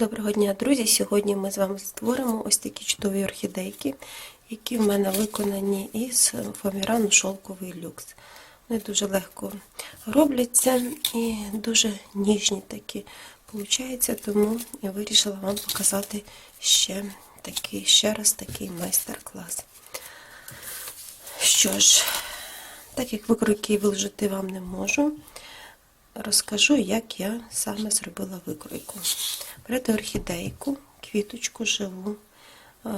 Доброго дня, друзі! Сьогодні ми з вами створимо ось такі чудові орхідейки, які в мене виконані із фоамірану шовковий люкс. Вони дуже легко робляться і дуже ніжні такі получаються, тому я вирішила вам показати ще, такий, ще раз такий майстер-клас. Що ж, так як викройки виложити вам не можу, розкажу, як я саме зробила викройку. Берете орхідейку, квіточку живу, е,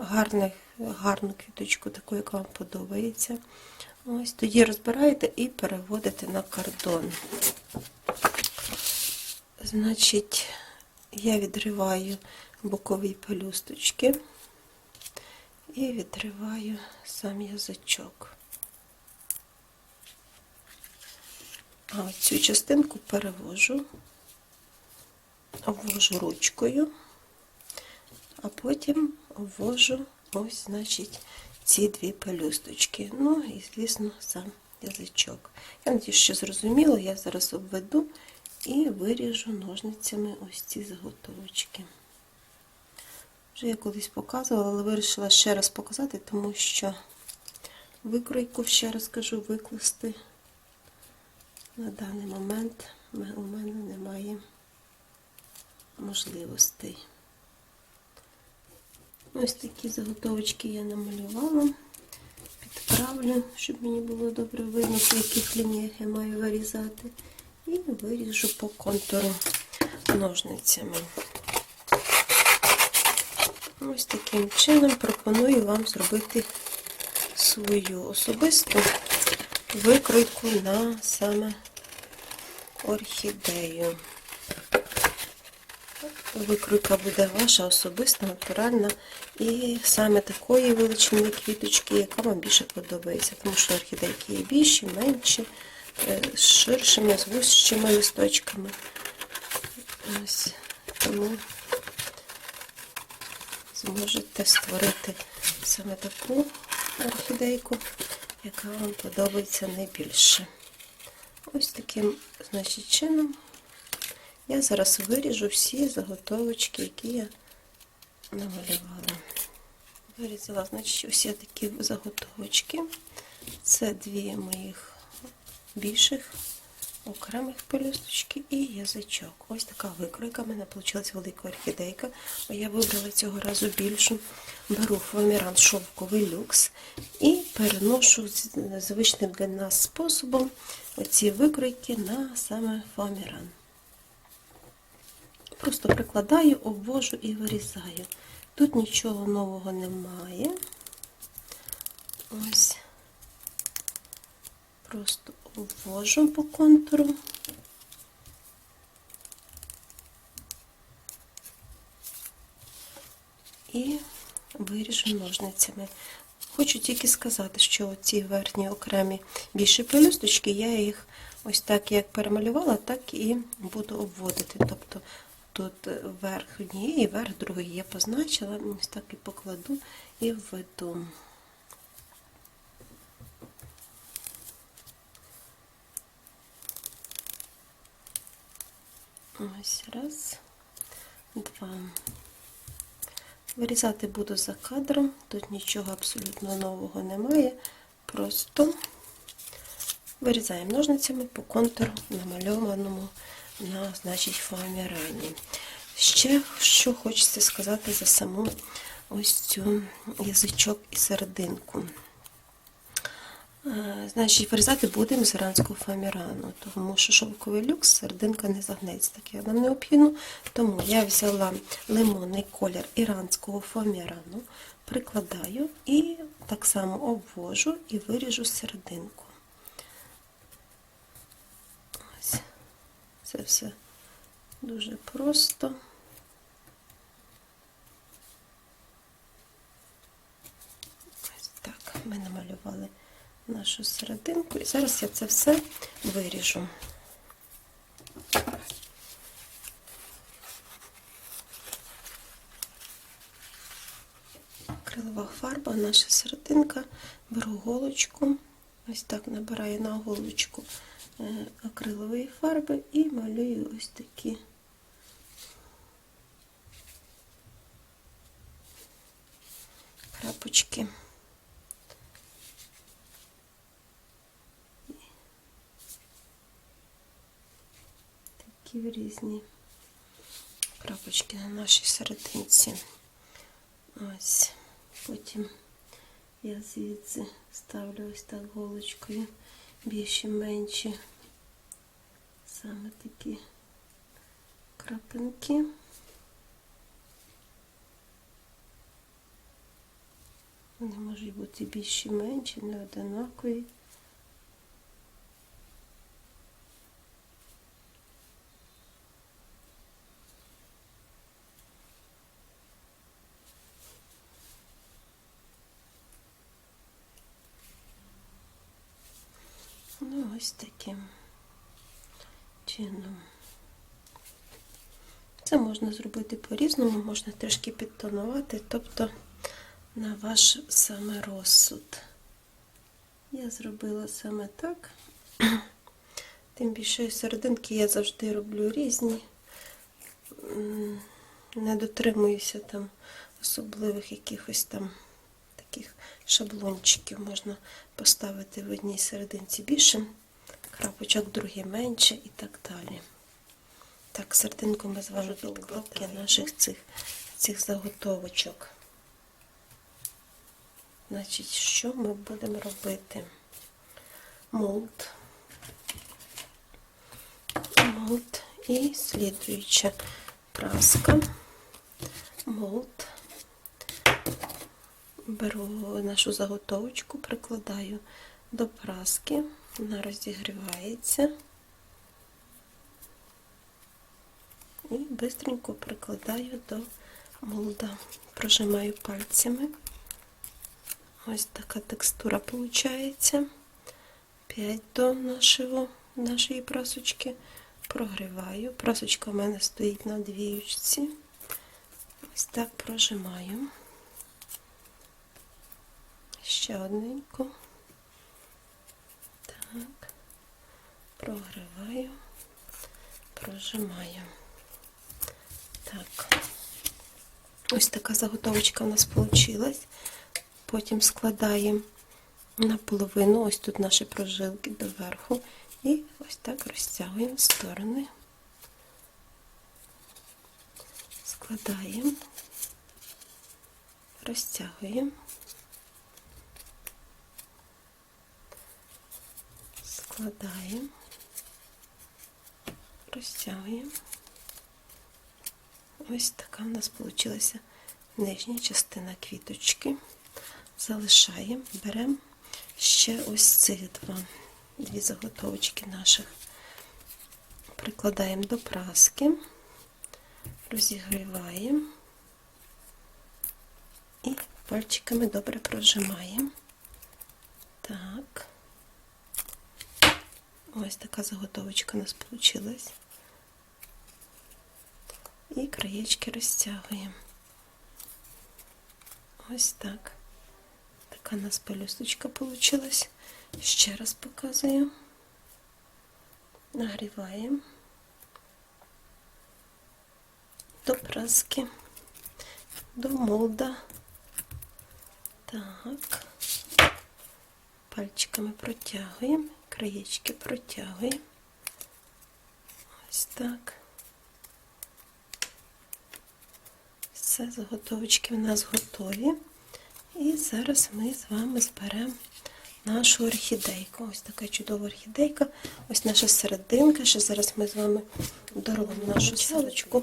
гарних, гарну квіточку, таку, як вам подобається. Ось тоді розбираєте і переводите на кордон. Значить, я відриваю бокові пелюсточки і відриваю сам язичок. А цю частинку перевожу, обвожу ручкою, а потім обвожу ось, значить, ці дві пелюсточки. Ну і, звісно, сам язичок. Я надію, що зрозуміло, я зараз обведу і виріжу ножницями ось ці заготовочки. Вже я колись показувала, але вирішила ще раз показати, тому що викройку, ще раз кажу, викласти на даний момент у мене немає можливостей. Ось такі заготовочки я намалювала, підправлю, щоб мені було добре видно, по яких лініях я маю вирізати. І виріжу по контуру ножницями. Ось таким чином пропоную вам зробити свою особисту викройку на саме орхідею. Викройка буде ваша особиста, натуральна і саме такої величини квіточки, яка вам більше подобається. Тому що орхідейки є більші, менші, з ширшими, з вущими листочками. Ось тому зможете створити саме таку орхідейку, яка вам подобається найбільше. Ось таким, значить, чином я зараз виріжу всі заготовочки, які я намалювала. Вирізала, значить, усі такі заготовочки. Це дві моїх більших окремих пелюсточки і язичок. Ось така викройка. У мене вийшла велика орхідейка. Я вибрала цього разу більшу. Беру фоаміран шовковий люкс і переношу звичним для нас способом оці викройки на саме фоаміран. Просто прикладаю, обвожу і вирізаю. Тут нічого нового немає. Ось. Просто обвожу по контуру. І виріжу ножницями. Хочу тільки сказати, що ці верхні окремі більші пелюсточки, я їх ось так як перемалювала, так і буду обводити. Тобто тут верх однієї, верх другої я позначила, ось так і покладу і введу. Ось раз, два. Вирізати буду за кадром, тут нічого абсолютно нового немає. Просто вирізаємо ножницями по контуру, намальованому на значить, фоамірані. Ще що хочеться сказати за саму ось цю язичок і серединку. Значить, вирізати будемо з іранського фоамірану, тому що шовковий люкс, серединка не загнеться, так я нам необхідно. Тому я взяла лимонний колір іранського фоамірану, прикладаю і так само обвожу і виріжу серединку. Ось. Це все дуже просто. Ось так, ми намалювали нашу серединку, і зараз я це все виріжу. Крилова фарба, наша серединка, беру голочку, ось так набираю на голочку е, акрилової фарби і малюю ось такі. крапочки. Такі різні крапочки на нашій серединці. Ось. Потім я звідси ставлю ось так голочкою більші менші. Саме такі крапинки. Вони можуть бути більші менші, не одинакові. Ну, ось таким чином. Це можна зробити по-різному, можна трішки підтонувати, тобто на ваш саме розсуд. Я зробила саме так. Тим більше серединки я завжди роблю різні. Не дотримуюся там особливих якихось там таких шаблончиків. Можна поставити в одній серединці більше крапочок, в другій менше і так далі. Так, серединку ми з вами підкладки наших цих, цих заготовочок. Значить, що ми будемо робити? Молд. Молд і слідуюча праска. Молд. Беру нашу заготовочку, прикладаю до праски, вона розігрівається. І бистренько прикладаю до молда. Прожимаю пальцями. Ось така текстура виходить. 5 до нашого, нашої прасочки. Прогріваю. Прасочка у мене стоїть на двіючці. Ось так прожимаю. Ще одненько. Так. Прогріваю, прожимаю. Так. Ось така заготовочка у нас вийшла. Потім складаємо наполовину, ось тут наші прожилки доверху. І ось так розтягуємо в сторони. Складаємо, розтягуємо. Складаємо, розтягуємо. Ось така у нас вийшла нижня частина квіточки. Залишаємо, беремо ще ось цих два, дві заготовочки наших. Прикладаємо до праски, розігріваємо і пальчиками добре прожимаємо. Так. Ось така заготовочка у нас вийшла. І краєчки розтягуємо. Ось так. Така у нас пелюсточка вийшла. Ще раз показую. Нагріваємо до праски, до молда. Так. Пальчиками протягуємо, краєчки протягуємо. Ось так. Все, заготовочки в нас готові. І зараз ми з вами зберемо нашу орхідейку. Ось така чудова орхідейка. Ось наша серединка. Ще зараз ми з вами доробимо нашу салочку.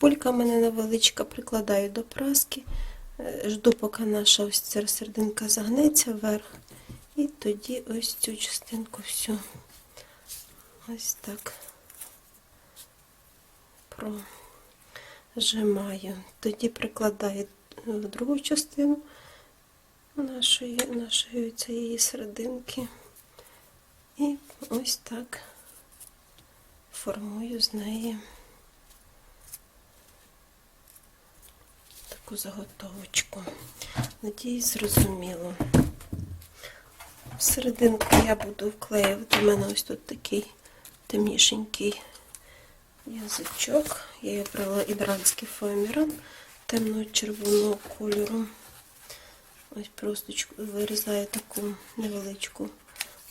Булька в мене невеличка, прикладаю до праски. Е, Жду, поки наша ось ця серединка загнеться вверх. І тоді ось цю частинку всю ось так прожимаю. Тоді прикладаю в другу частину нашої, нашої цієї серединки. І ось так формую з неї таку заготовочку. Надіюсь, зрозуміло. Серединку я буду вклеювати. У мене ось тут такий темнішенький язичок. Я обрала ідранський фоаміран темно-червоного кольору. Ось просточку вирізаю таку невеличку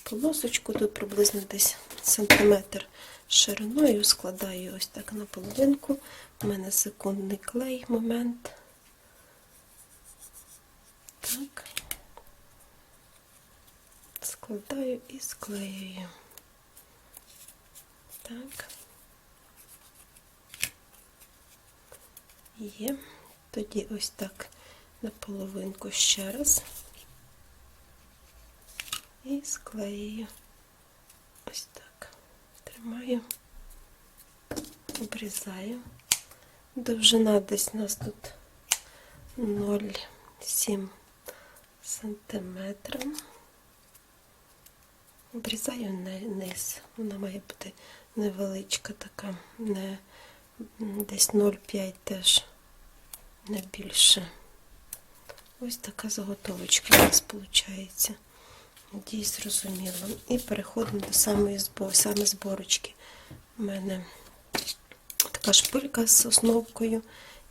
полосочку, тут приблизно десь сантиметр шириною, складаю ось так на половинку. У мене секундний клей момент. Так. Складаю і склеюю. Так. Є. Тоді ось так на половинку ще раз. І склею. Ось так. Тримаю, обрізаю. Довжина десь у нас тут 0,7 сантиметра. Обрізаю низ. Вона має бути невеличка така, не десь 0,5 теж, не більше. Ось така заготовочка у нас виходить. Надіюсь, зрозуміло. І переходимо до самої збору, саме зборочки. У мене така шпилька з основкою.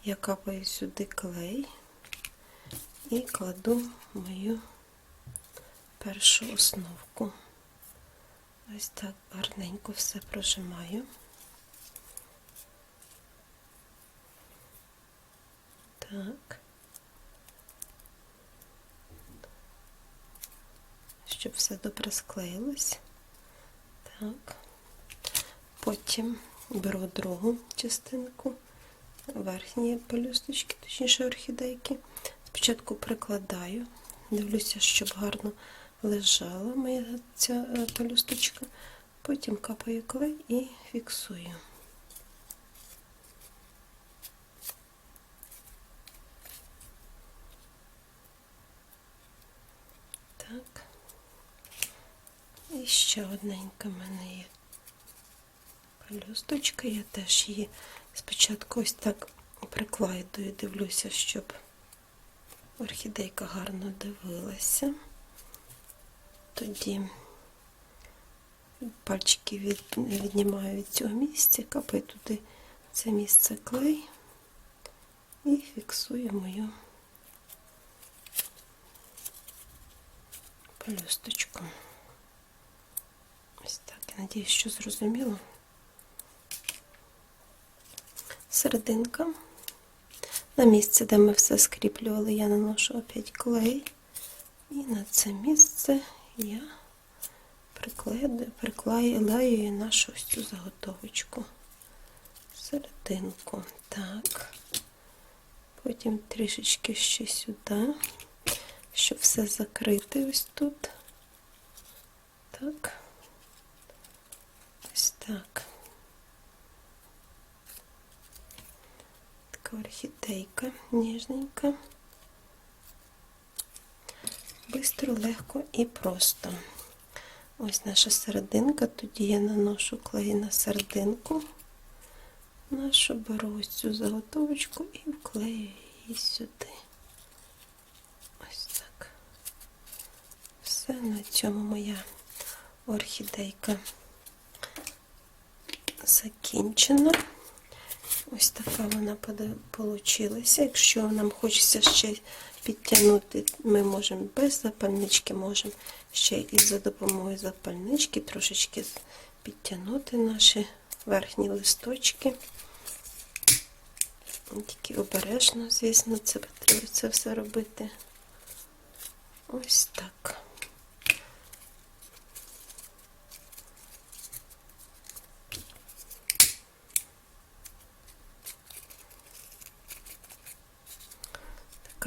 Я капаю сюди клей і кладу мою першу основку. Ось так гарненько все прожимаю. Так. Щоб все добре склеїлось. Так. Потім беру другу частинку, верхні пелюсточки, точніше орхідейки. Спочатку прикладаю, дивлюся, щоб гарно лежала моя ця е, пелюсточка. Потім капаю клей і фіксую. Так. І ще одненька в мене є пелюсточка. Я теж її спочатку ось так прикладую, дивлюся, щоб орхідейка гарно дивилася. Тоді пальчики від, віднімаю від цього місця, капаю туди це місце клей і фіксую мою пелюсточку. Ось так, я надіюсь, що зрозуміло. Серединка. На місце, де ми все скріплювали, я наношу опять клей. І на це місце я приклею, нашу ось цю заготовочку. Серединку. Так. Потім трішечки ще сюди, щоб все закрити ось тут. Так. Ось так. Така орхідейка ніжненька. Бистро, легко і просто. Ось наша серединка, тоді я наношу клей на серединку. Нашу беру ось цю заготовочку і вклею її сюди. Ось так. Все, на цьому моя орхідейка закінчена. Ось така вона получилася. Якщо нам хочеться ще підтягнути, ми можемо без запальнички, можемо ще і за допомогою запальнички трошечки підтягнути наші верхні листочки. Тільки обережно, звісно, це потрібно це все робити. Ось так.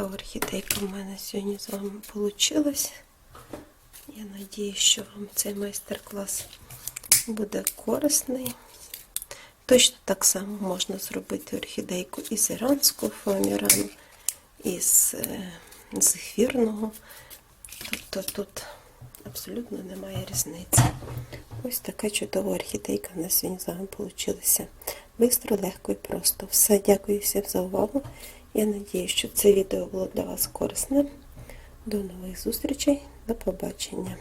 Така орхідейка в мене сьогодні з вами вийшла. Я надію, що вам цей майстер-клас буде корисний. Точно так само можна зробити орхідейку із іранського фоамірану, із е, зефірного. Тобто тут абсолютно немає різниці. Ось така чудова орхідейка в нас сьогодні з вами вийшла. Бистро, легко і просто. Все, дякую всім за увагу. Я надіюсь, що це відео було для вас корисне. До нових зустрічей, до побачення.